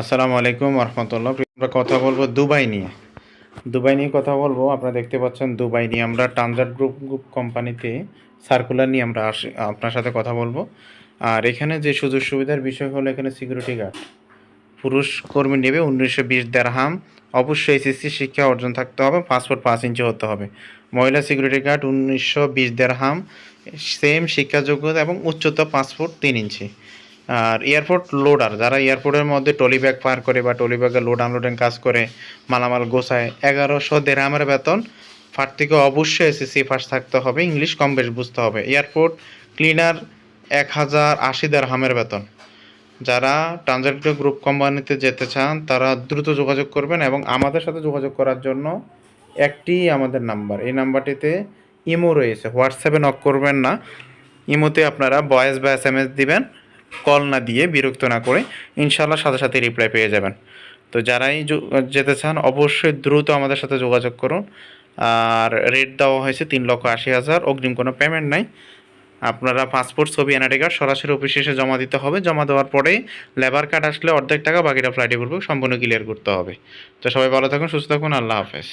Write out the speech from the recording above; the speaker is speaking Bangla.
আসসালামু আলাইকুম রহমতুল্লাহ। আমরা কথা বলব দুবাই নিয়ে। দুবাই নিয়ে কথা বলব। আপনারা দেখতে পাচ্ছেন দুবাই নিয়ে আমরা ট্রানজাট গ্রুপ গ্রুপ কোম্পানিতে সার্কুলার নিয়ে আমরা আসি, আপনার সাথে কথা বলব। আর এখানে যে সুযোগ সুবিধার বিষয় হলো এখানে সিকিউরিটি গার্ড। পুরুষ কর্মী নেবে উনিশশো বিশ দেড়হাম। অবশ্যই এসএসসি শিক্ষা অর্জন থাকতে হবে, পাসপোর্ট পাঁচ ইঞ্চি হতে হবে। মহিলা সিকিউরিটি গার্ড উনিশশো বিশ দেড়হাম। সেম শিক্ষা যোগ্যতা এবং উচ্চতা পাসপোর্ট তিন ইঞ্চি। আর এয়ারপোর্ট লোডার, যারা এয়ারপোর্টের মধ্যে টলি ব্যাগ পার করে বা টলি ব্যাগে লোড আনলোডিং কাজ করে, মালামাল গোছায়, এগারোশো দেড়হামের বেতন ফার থেকে অবশ্যই এসএসসি ফার্স্ট থাকতে হবে ইংলিশ কম বেশ বুঝতে হবে। এয়ারপোর্ট ক্লিনার এক হাজার আশি দেড়হামের বেতন। যারা ট্রানজাক্ট গ্রুপ কোম্পানিতে যেতে চান, তারা দ্রুত যোগাযোগ করবেন এবং আমাদের সাথে যোগাযোগ করার জন্য একটি আমাদের নাম্বার এই নাম্বারটিতে ইমো রয়েছে। হোয়াটসঅ্যাপে নক করবেন না। ইমোতে আপনারা ভয়েস বা এস এম এস দিবেন। কল না দিয়ে বিরক্ত না করে ইনশাল্লাহ সাথে সাথে রিপ্লাই পেয়ে যাবেন। তো যারাই যেতে চান অবশ্যই দ্রুত আমাদের সাথে যোগাযোগ করুন। আর রেট দেওয়া হয়েছে তিন লক্ষ আশি হাজার। অগ্রিম কোনো পেমেন্ট নাই। আপনারা পাসপোর্ট ছবি এনআইডি কার্ড সরাসরি অফিসে এসে জমা দিতে হবে। জমা দেওয়ার পরে লেবার কার্ড আসলে অর্ধেক টাকা বাকিটা ফ্লাইটে করবে সম্পূর্ণ ক্লিয়ার করতে হবে। তো সবাই ভালো থাকুন, সুস্থ থাকুন, আল্লাহ হাফেজ।